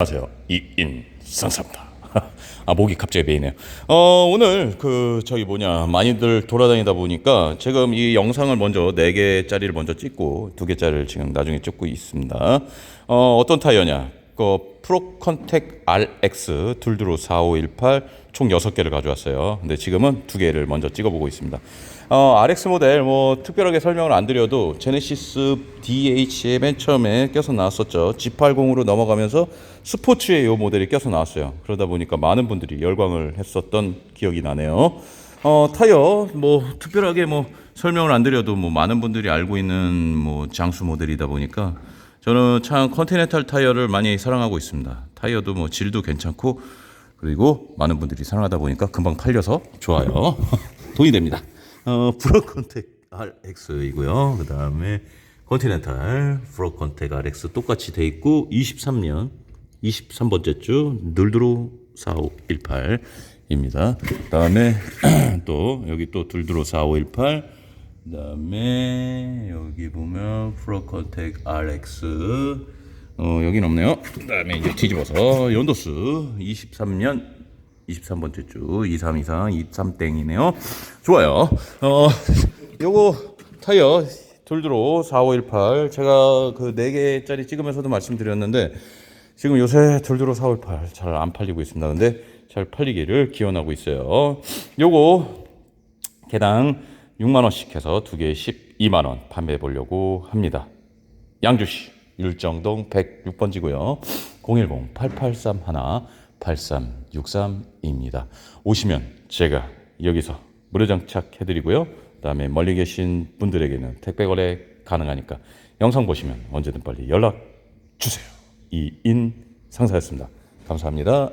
안녕하세요. 이인상사입니다. 아 목이 갑자기 메이네요. 어 오늘 그 저기 뭐냐 많이들 돌아다니다 보니까 지금 이 영상을 먼저 네 개짜리를 먼저 찍고 두 개짜리를 지금 나중에 찍고 있습니다. 어 어떤 타이어냐? 그 프로컨텍 RX 둘드로 4518 총 6개를 가져왔어요. 근데 지금은 두 개를 먼저 찍어보고 있습니다. 어, RX 모델 뭐 특별하게 설명을 안 드려도 제네시스 DH에 맨 처음에 껴서 나왔었죠. G80으로 넘어가면서 스포츠에 이 모델이 껴서 나왔어요. 그러다 보니까 많은 분들이 열광을 했었던 기억이 나네요. 어, 타이어 뭐 특별하게 뭐 설명을 안 드려도 뭐 많은 분들이 알고 있는 뭐 장수 모델이다 보니까 저는 참 컨티넨탈 타이어를 많이 사랑하고 있습니다. 타이어도 뭐 질도 괜찮고 그리고 많은 분들이 사랑하다 보니까 금방 팔려서 좋아요. 돈이 됩니다. 어, 프로컨텍 RX이고요. 그 다음에 컨티넨탈 프로컨텍 RX 똑같이 돼 있고 23년 23번째 주 늘드로 4518입니다. 그 다음에 또 여기 또 둘드로 4518 그 다음에 여기 보면 프로컨텍 RX 어 여긴 없네요. 그다음에 이제 뒤집어서 연도스 23년 23번째 주 2323 23 땡이네요. 좋아요. 어 요거 타이어 돌드로 4518 제가 그 4개짜리 찍으면서도 말씀드렸는데 지금 요새 돌드로 4518 잘 안 팔리고 있습니다. 근데 잘 팔리기를 기원하고 있어요. 요거 개당 6만 원씩 해서 두 개에 12만 원 판매해 보려고 합니다. 양주시 율정동 106번지고요. 010-8831-8363입니다. 오시면 제가 여기서 무료 장착 해 드리고요. 그다음에 멀리 계신 분들에게는 택배 거래 가능하니까 영상 보시면 언제든 빨리 연락 주세요. 이인 상사였습니다. 감사합니다.